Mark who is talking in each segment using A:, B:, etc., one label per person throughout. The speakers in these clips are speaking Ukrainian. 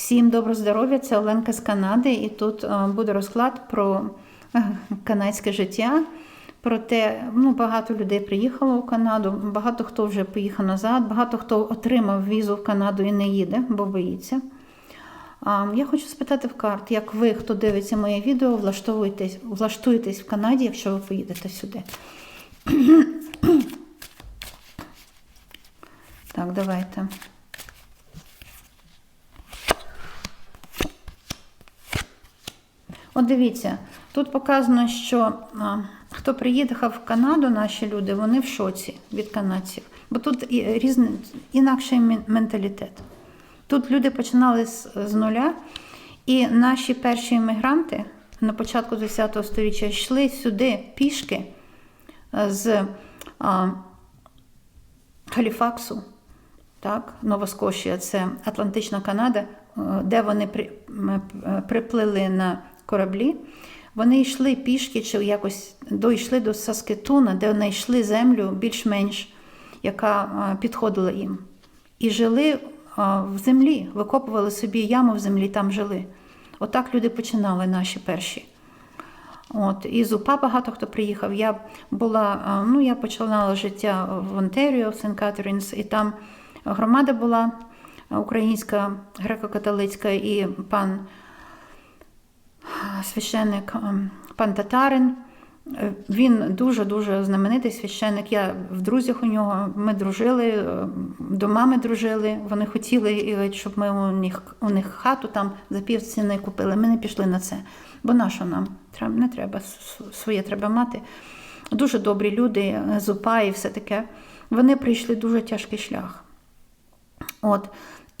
A: Всім доброго здоров'я! Це Оленка з Канади, і тут е, буде розклад про е, канадське життя. Про те, ну, багато людей приїхало у Канаду, багато хто вже поїхав назад, багато хто отримав візу в Канаду і не їде, бо боїться. Я хочу спитати в карт, як ви, хто дивиться моє відео, влаштовуєтесь, влаштуєтесь в Канаді, якщо ви поїдете сюди. Так, давайте. От дивіться, тут показано, що а, хто приїхав в Канаду, наші люди, вони в шоці від канадців. Бо тут і різний, інакший менталітет. Тут люди починали з, з нуля, і наші перші іммігранти на початку ХХ століття йшли сюди пішки е, з а, Халіфаксу, так, Нова Скошія, це Атлантична Канада, е, де вони е, приплили на кораблі. Вони йшли пішки чи якось дійшли до Саскетуна, де знайшли землю більш-менш, яка е, підходила їм. І жили е, в землі, викопували собі яму в землі, там жили. Отак люди починали наші перші. От, і з УПА багато хто приїхав. Я була, ну, я починала життя в Онтеріо, в Сент Катерінс, і там громада була українська, греко-католицька, і пан священник, пан Татарин. Е, Він дуже-дуже знаменитий священник. Я в друзях у нього. Ми дружили, е, до мами дружили. Вони хотіли, е, щоб ми у них, у них хату там за півціни купили. Ми не пішли на це. Бо на що нам? Не треба, своє треба мати. Дуже добрі люди, е, з УПА і все таке. Вони прийшли дуже тяжкий шлях. От.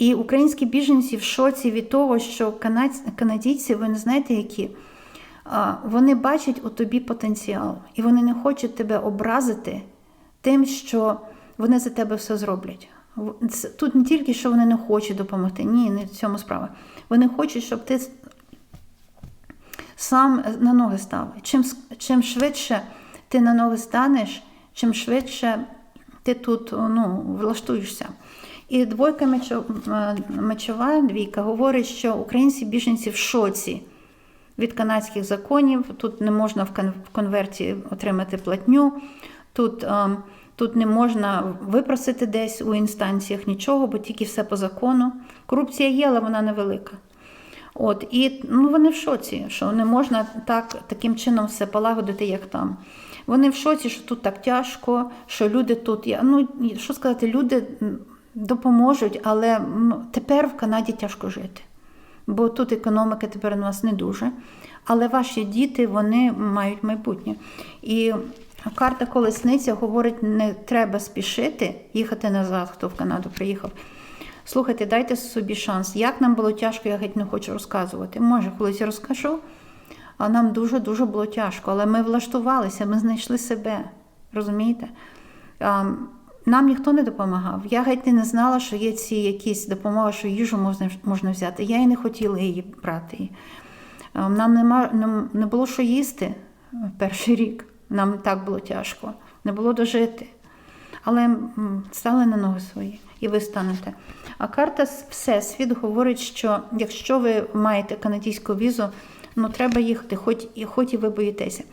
A: І українські біженці в шоці від того, що канадійці, ви не знаєте, які, вони бачать у тобі потенціал, і вони не хочуть тебе образити тим, що вони за тебе все зроблять. Тут не тільки що вони не хочуть допомогти, ні, не в цьому справа. Вони хочуть, щоб ти сам на ноги став. Чим, чим швидше ти на ноги станеш, чим швидше ти тут ну, влаштуєшся. І двойка е, мечова двійка говорить, що українці біженці в шоці від канадських законів. Тут не можна в конверті отримати платню, тут, е, тут не можна випросити десь у інстанціях нічого, бо тільки все по закону. Корупція є, але вона невелика. От, і ну, вони в шоці, що не можна так, таким чином все полагодити, як там. Вони в шоці, що тут так тяжко, що люди тут, ну що сказати, люди допоможуть, але тепер в Канаді тяжко жити. Бо тут економіка тепер у нас не дуже. Але ваші діти вони мають майбутнє. І карта колесниця говорить, не треба спішити їхати назад, хто в Канаду приїхав. Слухайте, дайте собі шанс. Як нам було тяжко, я геть не хочу розказувати. Може, колись розкажу. А нам дуже-дуже було тяжко, але ми влаштувалися, ми знайшли себе. Розумієте? Нам ніхто не допомагав. Я геть не знала, що є ці якісь допомоги, що їжу можна, можна взяти. Я і не хотіла її брати. Нам нема, не, було що їсти перший рік. Нам так було тяжко. Не було дожити. Але стали на ноги свої, і ви станете. А карта Всесвіт говорить, що якщо ви маєте канадську візу, ну треба їхати, хоч і хоч і ви боїтеся.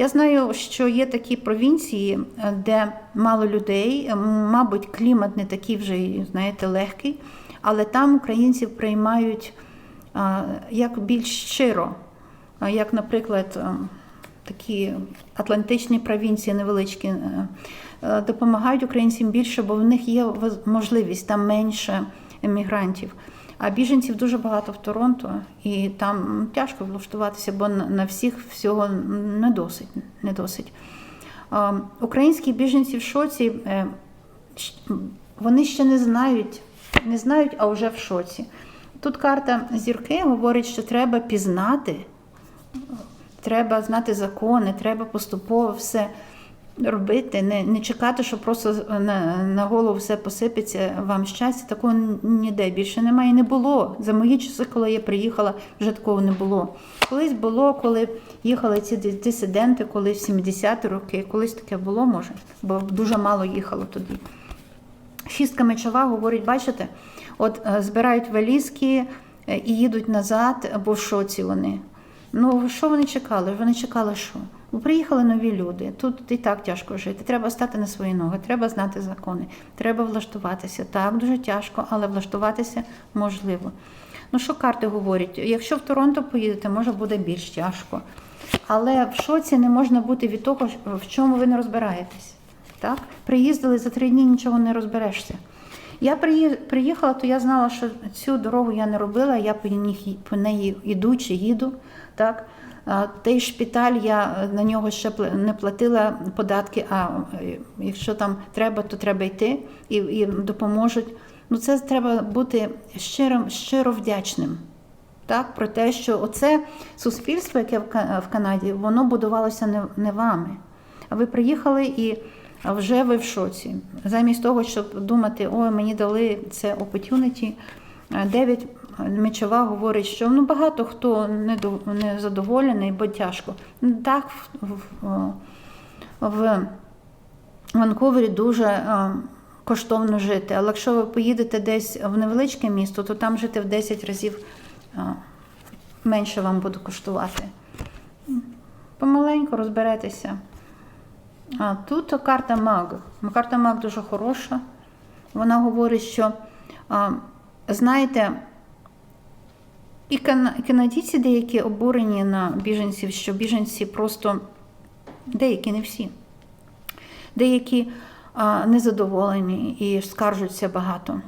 A: Я знаю, що є такі провінції, е, де мало людей, е, мабуть, клімат не такий вже, знаєте, легкий, але там українців приймають як більш щиро, як, наприклад, е, такі атлантичні провінції невеличкі е, е, допомагають українцям більше, бо в них є можливість там менше емігрантів. А біженців дуже багато в Торонто, і там тяжко влаштуватися, бо на всіх всього не досить. Не досить. Українські біженці в шоці, е, вони ще не знають, не знають, а вже в шоці. Тут карта зірки говорить, що треба пізнати, треба знати закони, треба поступово все робити, не, не чекати, що просто на, на голову все посипеться вам щастя. Такого ніде більше немає не було. За мої часи, коли я приїхала, вже такого не було. Колись було, коли їхали ці дисиденти, коли в 70-ті роки, колись таке було, може, бо дуже мало їхало тоді. Шістка мечова говорить, бачите, от е, збирають валізки, е, і їдуть назад, бо в шоці вони. Ну, що вони чекали? Вони чекали що? Бо приїхали нові люди. Тут і так тяжко жити. Треба стати на свої ноги, треба знати закони, треба влаштуватися. Так, дуже тяжко, але влаштуватися можливо. Ну, що карти говорять? Якщо в Торонто поїдете, може буде більш тяжко. Але в шоці не можна бути від того, в чому ви не розбираєтесь. Так? Приїздили за три дні, нічого не розберешся. Я приїхала, то я знала, що цю дорогу я не робила, я по ній йду чи їду. Так? Той шпиталь я е, на нього ще не платила податки, а е, якщо там треба, то треба йти і, і допоможуть. Ну, це треба бути щирим, щиро вдячним. Так, про те, що оце суспільство, яке в Канаді, воно будувалося не, не вами. А ви приїхали і вже ви в шоці. Замість того, щоб думати, ой, мені дали це opportunity, е, Девід Мечова говорить, що ну, багато хто не, задоволений, бо тяжко. Так, в, в, в Ванкувері дуже е, коштовно жити. Але якщо ви поїдете десь в невеличке місто, то там жити в 10 разів е, менше вам буде коштувати. Помаленьку розберетеся. А тут карта Маг. Карта Маг дуже хороша. Вона говорить, що, а, знаєте, і канадійці деякі обурені на біженців, що біженці просто деякі, не всі. Деякі а, незадоволені і скаржуться багато.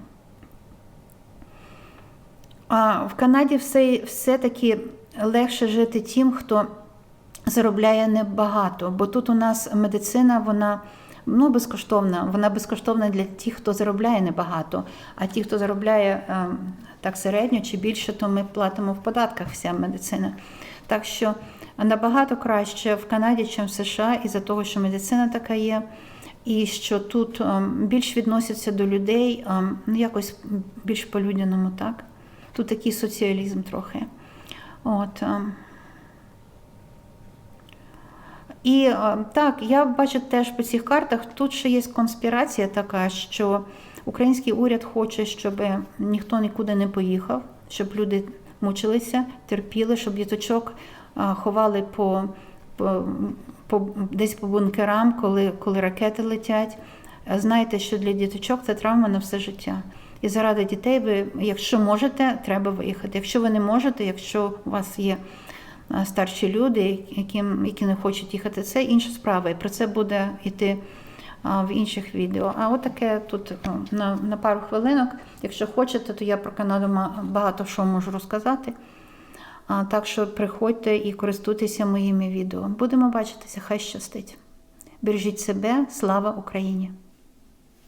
A: А в Канаді все, все-таки легше жити тим, хто заробляє небагато, бо тут у нас медицина, вона ну, безкоштовна. Вона безкоштовна для тих, хто заробляє небагато. А ті, хто заробляє е, так середньо чи більше, то ми платимо в податках вся медицина. Так що набагато краще в Канаді, ніж в США, із-за того, що медицина така є. І що тут ем, більш відносяться до людей, ем, ну якось більш по-людяному, так? Тут такий соціалізм трохи. От. І е, так, я бачу теж по цих картах, тут ще є конспірація така, що український уряд хоче, щоб ніхто нікуди не поїхав, щоб люди мучилися, терпіли, щоб діточок е, ховали по, по, по, десь по бункерам, коли, коли ракети летять. Е, Знаєте, що для діточок це травма на все життя. І заради дітей ви, якщо можете, треба виїхати. Якщо ви не можете, якщо у вас є старші люди, які, які не хочуть їхати, це інша справа. І про це буде йти в інших відео. А от таке тут о, на, на пару хвилинок. Якщо хочете, то я про Канаду багато що можу розказати. А, так що приходьте і користуйтеся моїми відео. Будемо бачитися, хай щастить. Бережіть себе, слава Україні!